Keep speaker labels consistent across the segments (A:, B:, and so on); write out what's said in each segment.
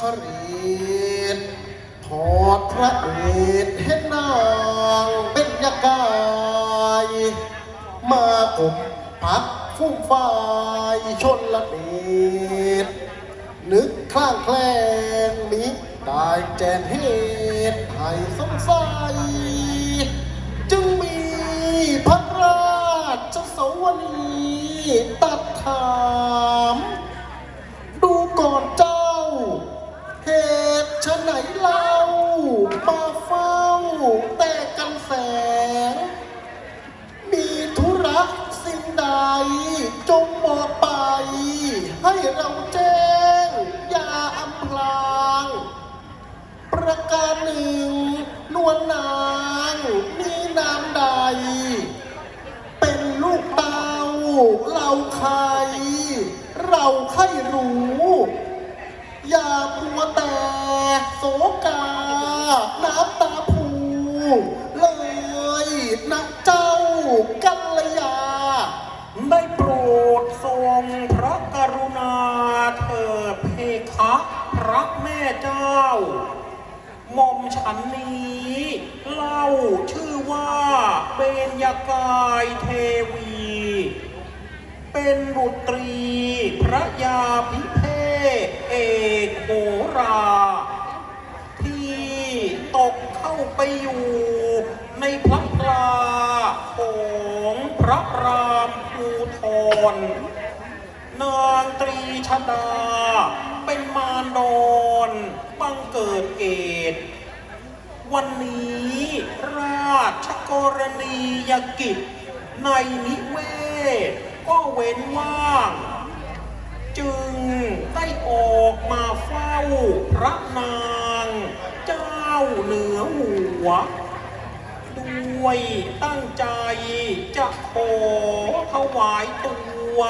A: คเรศทอดพระเดชเห็นนางเป็นยากายมากบพักฟุ้งฝ่ายชนละเดชนึกข้างแคลงมิได้แจนเหตุให้สงสัย จึงมีพระราชสวนีตัดถาม โศกา น้ำตาพูเลยนะเจ้ากัลยา
B: ได้โปรดทรงพระกรุณาเถิดเพคะพระแม่เจ้าหม่อมฉันนี้ เล่าชื่อว่าเบญยากายเทวี เป็นบุตรีพระยาพิเภกเอกโหรา ไปอยู่ในพระปลาของพระรามภูทรนางตรีชดา เป็นมารดอนบังเกิดเกต วันนี้ราชกรณียกิจ ในนิเวศ ก็เว้นว่าง จึงได้ออกมาเฝ้าพระนางเจ้า เหนือหัว ด้วยตั้งใจจะขอถวายตัว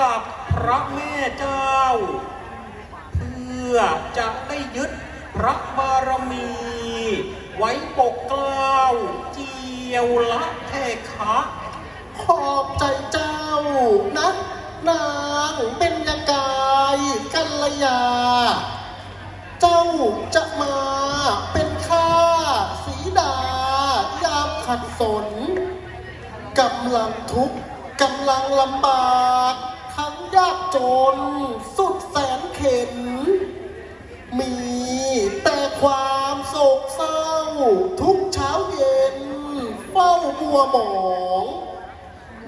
B: กับพระแม่เจ้า เพื่อจะได้ยึดพระบารมี ไว้ปกเกล้าเจียวละเทคะ
A: ขอบใจเจ้านะนางเป็นยากายกัลยา เจ้าจะมา ขัดสนกำลังทุกข์กำลังลำบากทั้งยากจน สุดแสนเข็น มีแต่ความโศกเศร้า ทุกเช้าเย็น เฝ้ามัวหมอง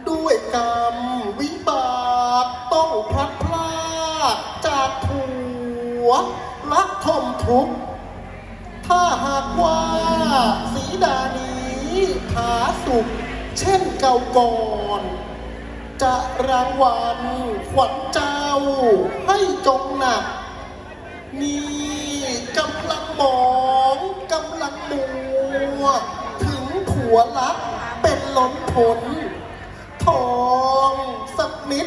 A: ด้วยกรรมวิบากต้องพลัดพรากจากผัวรักทมทุกข์ถ้าหากว่าสีดานี ผาสุขเช่นเก่าก่อนจะรางวัลขวัญเจ้าให้จงหนัก นี่กำลังมองกำลังมัว ถึงผัวรักเป็นล้นผล ทองสักนิ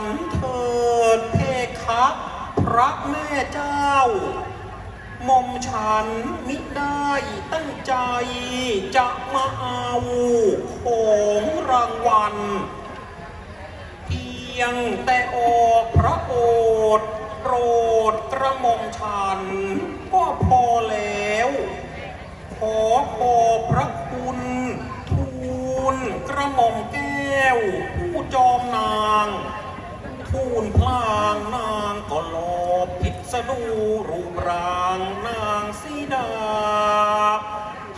B: ฉันเถิดเพคะพระแม่เจ้าหม่อมฉันมิได้ตั้งใจจะมาเอาของรางวัล เพียงแต่ออกพระโอษฐ์โปรดกระหม่อมฉัน ก็พอแล้ว ขอขอบพระคุณทูลกระหม่อมแก้วผู้จอมนาง ทูลพลางนางก็หลบพิษดูรูปร่างนางสีดา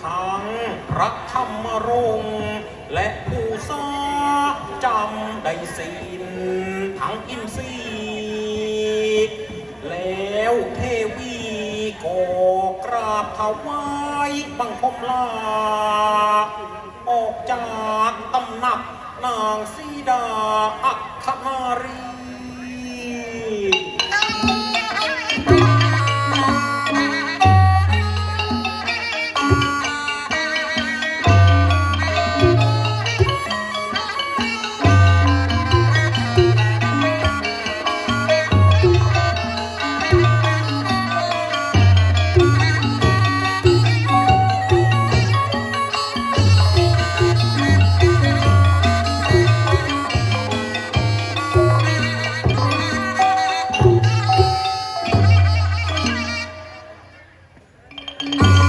B: ทั้งพระธรรมรงค์และผู้สาจำได้สินทั้งอินทรีแล้วเทวีก็กราบถวายบังคมลา ออกจากตำหนักนางสีดาอัคคนารี
A: เ